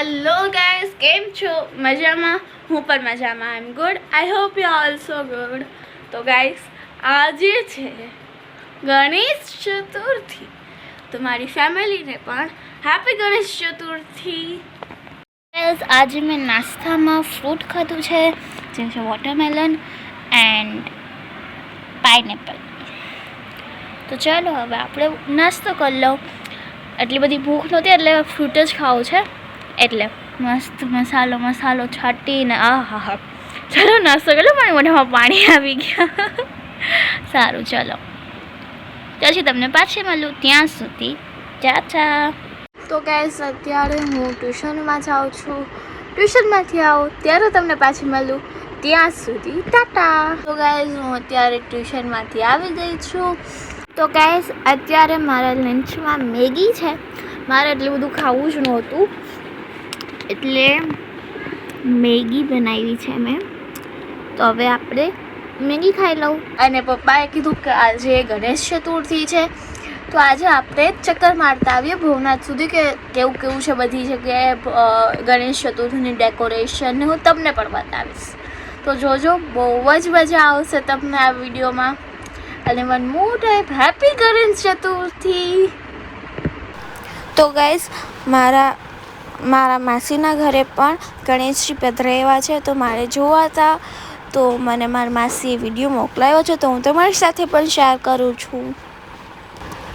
Hello guys કેમ છો? મજામાં? હું પણ મજામાં. I am good I hope you also good તો ગાઈઝ આજે છે ગણેશ ચતુર્થી. તો, મારી ફેમિલીને પણ હેપી ગણેશ ચતુર્થી. આજે મેં નાસ્તામાં ફ્રૂટ ખાધું છે, જેમ છે વોટરમેલન એન્ડ પાઇનેપલ તો, ચાલો, હવે આપણે નાસ્તો કરી લઉં. એટલી બધી ભૂખ નહોતી, એટલે ફ્રૂટ જ ખાવું છે. એટલે મસ્ત મસાલો મસાલો છાંટીને આ હા હા ચાલો નાસ્તો કરો પણ મોઢામાં પાણી આવી ગયા. સારું, ચલો. પછી તમને પાછી મળું ત્યાં સુધી. ચાચા તો ગેસ અત્યારે હું ટ્યુશનમાં જાઉં છું. ટ્યુશનમાંથી આવું, ત્યારે તમને પાછી મળું. ત્યાં સુધી, ટાટા. તો ગાઈઝ હું અત્યારે ટ્યુશનમાંથી આવી ગઈ છું. તો ગાઈઝ અત્યારે મારા લંચમાં મેગી છે. મારે એટલું બધું ખાવું જ નહોતું. એટલે મેગી બનાવી છે મેં. તો હવે આપણે મેગી ખાઈ લઉં. અને પપ્પાએ કીધું કે આજે ગણેશ ચતુર્થી છે. તો આજે આપણે ચક્કર મારતા આવીએ ભવનાથ સુધી કે કેવું કેવું છે બધી જગ્યાએ ગણેશ ચતુર્થીની ડેકોરેશન ને હું તમને પણ બતાવીશ. તો જોજો, બહુ જ મજા આવશે તમને આ વિડીયોમાં. અને one more type happy Ganesh Chaturthi! તો ગાઈઝ મારા મારા માસીના ઘરે પણ ગણેશજી પધરાવ્યા છે, તો મારે જોવા હતા તો મને મારી માસીએ વીડિયો મોકલાવ્યો છે, તો હું તમારી સાથે પણ શેર કરું છું.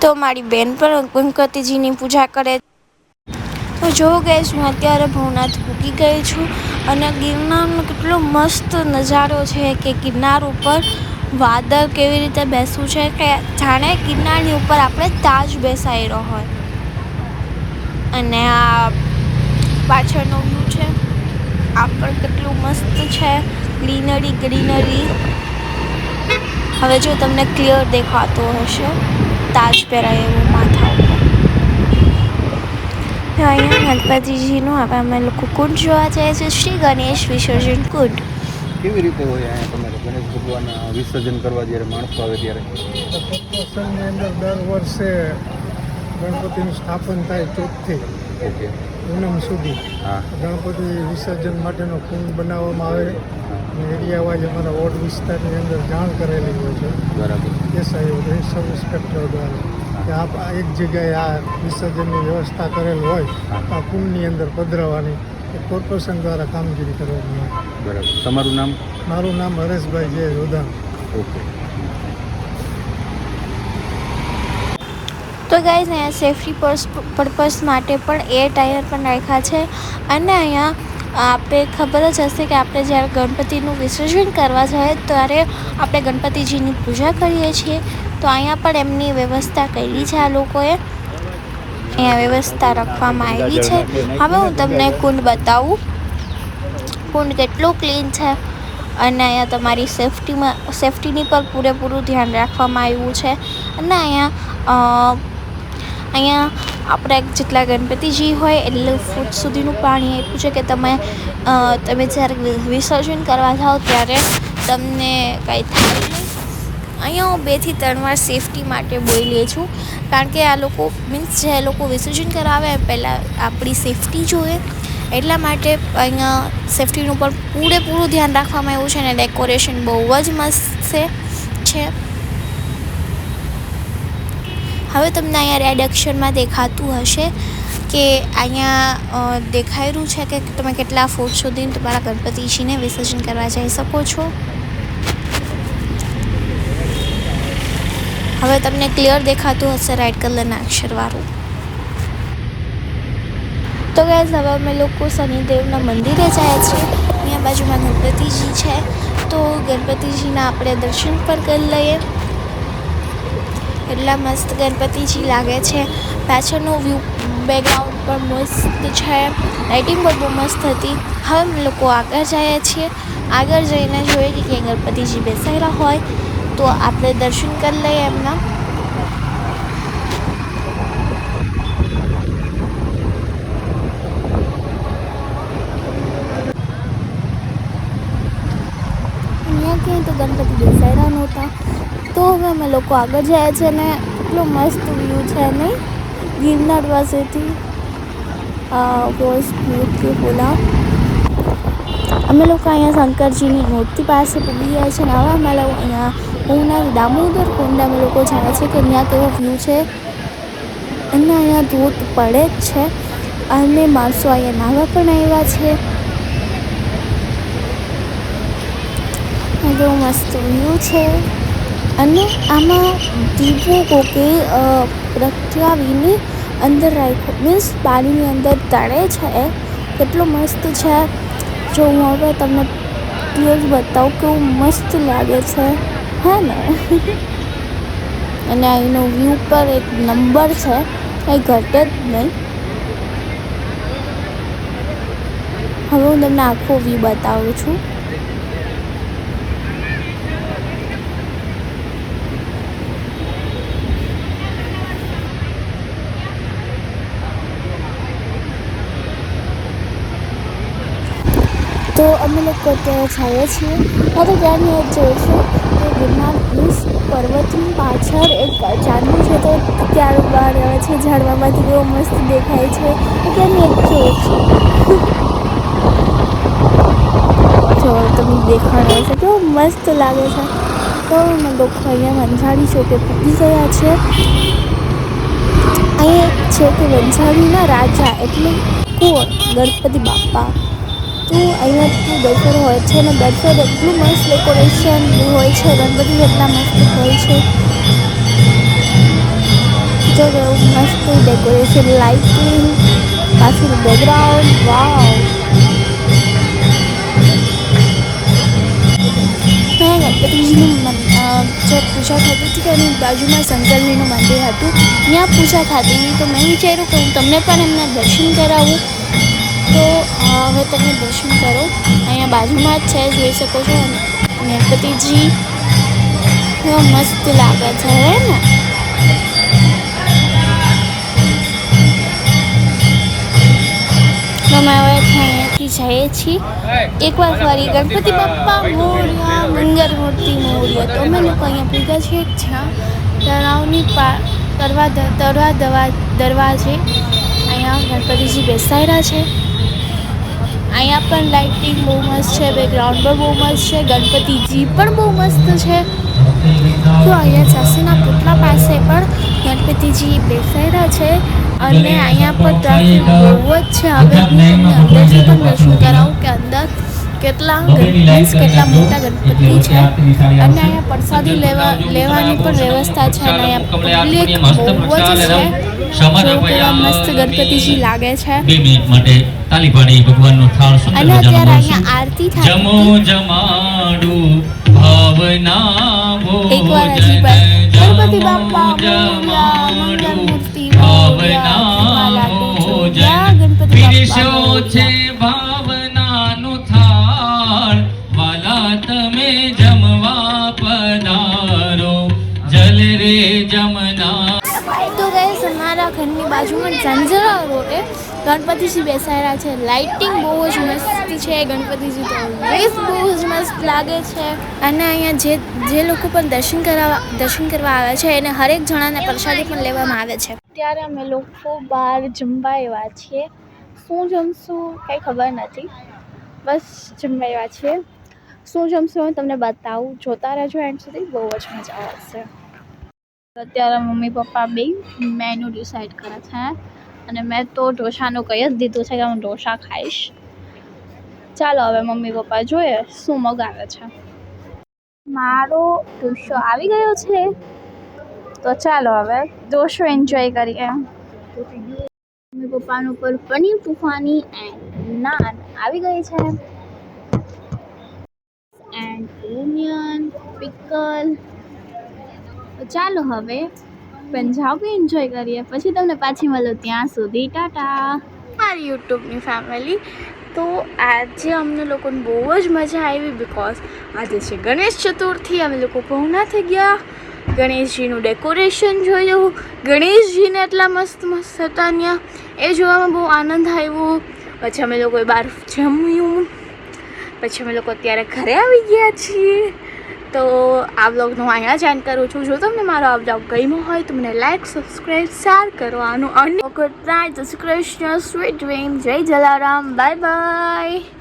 તો મારી બેન પણ ગણપતિજીની પૂજા કરે તો જો ગઈશ હું અત્યારે ભવનાથ ભૂકી ગઈ છું અને ગિરનારનો કેટલો મસ્ત નજારો છે કે ગિરનાર ઉપર વાદળ કેવી રીતે બેસવું છે, કે જાણે ગિરનારની ઉપર આપણે તાજ બેસાયેલો હોય. અને આ પાછળનો વ્યૂ છે. આગળ કેટલું મસ્ત છે. ગ્રીનરી ગ્રીનરી હવે જો તમને ક્લિયર દેખાતો હશે તાજ પહેરાય એવું માથા ઉપર. અહીંયા ગણપતિજીનું હવે અમે લોકો કુંડ જોવા જાય છે. શ્રી ગણેશ વિસર્જન કુંડ. કેવી રીતે હોય અહીંયા તમારે ગણેશ ભગવાન વિસર્જન કરવા જ્યારે માણસો આવે ત્યારે? પ્રસંગની અંદર દર વર્ષે ગણપતિનું સ્થાપન થાય ચોથથી ઓકે. પૂનમ સુધી. ગણપતિ વિસર્જન માટેનો કુંડ બનાવવામાં આવે અને એરિયા વાઇઝ અમારા વોર્ડ વિસ્તારની અંદર જાણ કરેલી હોય છે. બરાબર. એસઆઈ સબ ઇન્સ્પેક્ટર દ્વારા. કે આપ આ એક જગ્યાએ આ વિસર્જનની વ્યવસ્થા કરેલ હોય આ કુંડની અંદર પધરાવવાની એ કોર્પોરેશન દ્વારા કામગીરી કરવામાં આવે. બરાબર. તમારું નામ? મારું નામ હરેશભાઈ જય રોધાણ. ઓકે. તો ગાઈઝ અહીંયા સેફટી પર્પઝ માટે પણ એર ટાયર પણ રાખ્યા છે. અને અહીંયા આપણે ખબર જ હશે કે આપણે જ્યારે ગણપતિનું વિસર્જન કરવા જાય, ત્યારે આપણે ગણપતિજીની પૂજા કરીએ છીએ. તો અહીંયા પણ એમની વ્યવસ્થા કરી છે આ લોકોએ. અહીંયા વ્યવસ્થા રાખવામાં આવી છે. હવે હું તમને કુંડ બતાવું. કુંડ કેટલું ક્લીન છે. અને અહીંયા તમારી સેફટીમાં સેફટીની પર પૂરેપૂરું ધ્યાન રાખવામાં આવ્યું છે. અને અહીંયા અહીંયા આપણે જેટલા ગણપતિજી હોય એટલે ફૂટ સુધીનું પાણી આપ્યું છે કે તમે તમે જ્યારે વિસર્જન કરવા જાઓ ત્યારે તમને કાંઈ થાય અહીંયા હું બેથી ત્રણ વાર સેફટી માટે બોલી છું. કારણ કે આ લોકો મીન્સ જે લોકો વિસર્જન કરાવે પહેલાં આપણી સેફટી જોઈએ. એટલા માટે અહીંયા સેફટીનું પણ પૂરેપૂરું ધ્યાન રાખવામાં આવ્યું છે અને ડેકોરેશન બહુ જ મસ્ત છે છે. હવે તમને અહીંયા રેડ અક્ષરમાં દેખાતું હશે કે અહીંયા દેખાયેલું છે કે તમે કેટલા ફૂટ સુધી તમારા ગણપતિજીને વિસર્જન કરવા જઈ શકો છો. હવે તમને ક્લિયર દેખાતું હશે રેડ કલરના અક્ષરવાળું. તો ગેસ હવે અમે લોકો શનિદેવના મંદિરે જાય છે. અહીંયા બાજુમાં ગણપતિજી છે. તો ગણપતિજીના આપણે દર્શન પણ કરી લઈએ. એટલા મસ્ત ગણપતિજી લાગે છે. પાછળનું વ્યૂ બેકગ્રાઉન્ડ પણ મસ્ત છે. લાઇટિંગ પણ બહુ મસ્ત હતી. હવે અમે લોકો આગળ જઈએ છીએ. આગળ જઈને જોઈએ કે ક્યાં ગણપતિજી બેસાયેલા હોય તો આપણે દર્શન કરી લઈએ એમના. અહીંયા ક્યાંય તો ગણપતિ બેસાયેલા નહોતા. તો અમે લોકો આગળ જાય છે ને એટલો મસ્ત વ્યૂ છે નહીં ગિરનાર પાસેથી વોઝ બ્યુટીફુલ અમે લોકો અહીંયા શંકરજીની મૂર્તિ પાસે પૂગી ગયા છે ને હવે અમે લોકો અહીંયા પૂના દામોદર કુંડ અમે લોકો જાય છે કે ત્યાં કેવો વ્યૂ છે. અને અહીંયા ધોધ પડે જ છે. અને માણસો અહીંયા નાહવા પણ આવ્યા છે. આ મસ્ત વ્યૂ છે. અને આમાં દીવો કોકે પ્રગટાવીને અંદર રાખ્યો. મીન્સ પાણીની અંદર તળે છે. કેટલો મસ્ત છે. જો હું હવે તમને ક્લિયર બતાવું કેવું મસ્ત લાગે છે. હે ને? અને અહીંનો વ્યૂ પર એક નંબર છે. કંઈ ઘટે જ નહીં. હવે હું તમને આખો વ્યૂ બતાવું છું. તો અમે લોકો ત્યાં જઈએ છીએ. તો ત્યાંની જોઈશું કે ગિરનાર હિલ્સ પર્વતની પાછળ એક ચાંદનું છે તો ત્યાં બહાર આવે છે, ઝાડવામાંથી બહુ મસ્ત દેખાય છે. તો ત્યાંની એક જોઈશું જો, તમને દેખાડે છે, કેવો મસ્ત લાગે છે. તો અમે લોકો અહીંયા વંજાળી ચોકે પૂરી ગયા છે. અહીંયા એક છે કે વંજાળીના રાજા એટલે કોણ ગણપતિ બાપા. તો અહીંયા દસર હોય છે અને દસર એટલું મસ્ત ડેકોરેશન હોય છે, ગણપતિ એટલા મસ્ત હોય છે. જો કેવું મસ્ત ડેકોરેશન લાઇટિંગ પાછું બેકગ્રાઉન્ડ વાવ મેં ગણપતિજીનું જે પૂજા થતી હતી તેની બાજુમાં શંકરજીનું મંદિર હતું. ત્યાં પૂજા થતી હતી તો મેં વિચાર્યું કે હું તમને પણ એમના દર્શન કરાવું. તો હવે તમે દર્શન કરો. અહીંયા બાજુમાં જ છે, જોઈ શકો છો. ગણપતિજી મસ્ત લાગે છે, હે ને? અમે હવે અહીંયાથી જઈએ છીએ. એકવાર ફરી ગણપતિ બાપ્પા મોર્યા મૂર્તિ મોર્યા. તો અમે લોકો અહીંયા ભેગા છીએ જ્યાં તળાવની તરવા તરવા દવા, દરવાજે અહીંયા ગણપતિજી બેસાડ્યા છે. અહીંયા પણ લાઇટિંગ બહુ મસ્ત છે બેકગ્રાઉન્ડ પણ બહુ મસ્ત છે, ગણપતિજી પણ બહુ મસ્ત છે. તો અહીંયા ચાસીના પુતળા પાસે પણ ગણપતિજી બેસાયેલા છે અને અહીંયા પણ ટ્રાફિક બહુ જ છે. હવે હું તમને અંદરથી પણ દર્શન કરાવું કે અંદર કેટલા મીન્સ કેટલા મોટા ગણપતિ છે. અને અહીંયા પ્રસાદી લેવા લેવાની પણ વ્યવસ્થા છે અને અહીંયા પબ્લિક બહુ જ છે. મસ્ત ગણપતિજી લાગે છે. બે મિનિટ માટે તાલી પાડી ભગવાનનો થાળ સુંદર અને અત્યારે અહીંયા આરતી થાય જમો જમાડુ ભાવના એકવાર હજી પણ. ગણપતિ બાપ્પા મોરયા, ગણપતિજી બેસાડ્યા છે. લાઇટિંગ બહુ જ મસ્ત છે ગણપતિજી તો. ઓલવેઝ બહુ જ મસ્ત લાગે છે. અને અહીંયા જે જે લોકો પણ દર્શન કરવા દર્શન કરવા આવે છે એને હરેક જણાને પ્રસાદી પણ લેવામાં આવે છે. ત્યારે અમે લોકો બહાર જમવા એવા છીએ. શું જમશું કંઈ ખબર નથી. બસ જમવા એવા છીએ. શું જમશું હું તમને બતાવું. જોતા રહેજો એન્ડ સુધી. બહુ જ મજા આવશે. અત્યારે મમ્મી પપ્પા બે મેનુ ડિસાઈડ કરે છે. અને મેં તો ઢોસાનું કહી જ દીધું છે કે હું ઢોસા ખાઈશ. ચાલો હવે મમ્મી પપ્પા જોઈએ શું મગાવે છે. મારો ઢોસો આવી ગયો છે? તો ચાલો હવે ઢોસો એન્જોય કરીએ. મમ્મી પપ્પાનું ઉપર પનીર તુફાની એન્ડ નાન આવી ગઈ છે. એન્ડ ઓનિયન પિકલ ચાલો હવે પંજાબી એન્જોય કરીએ. પછી તમને પાછી મળો ત્યાં સુધી, ટાટા. મારી યુટ્યુબની ફેમિલી તો આજે અમને લોકોને બહુ જ મજા આવી બિકોઝ આજે છે ગણેશ ચતુર્થી, અમે લોકો પહોંચના થઈ ગયા. ગણેશજીનું ડેકોરેશન જોયું. ગણેશજીને એટલા મસ્ત મસ્ત હતા ત્યાં. એ જોવામાં બહુ આનંદ આવ્યો. પછી અમે લોકોએ બહાર જમ્યું. પછી અમે લોકો અત્યારે ઘરે આવી ગયા છીએ. તો આ બ્લોગનું અહીંયા જ એન્ડ કરું છું. જો તમને મારો આ બ્લોગ ગમ્યો હોય તો મને લાઈક સબસ્ક્રાઈબ શેર કરવાનું અને ગુડ નાઇટ જય શ્રી કૃષ્ણ સ્વીટ ડ્રીમ જય જલારામ. Bye bye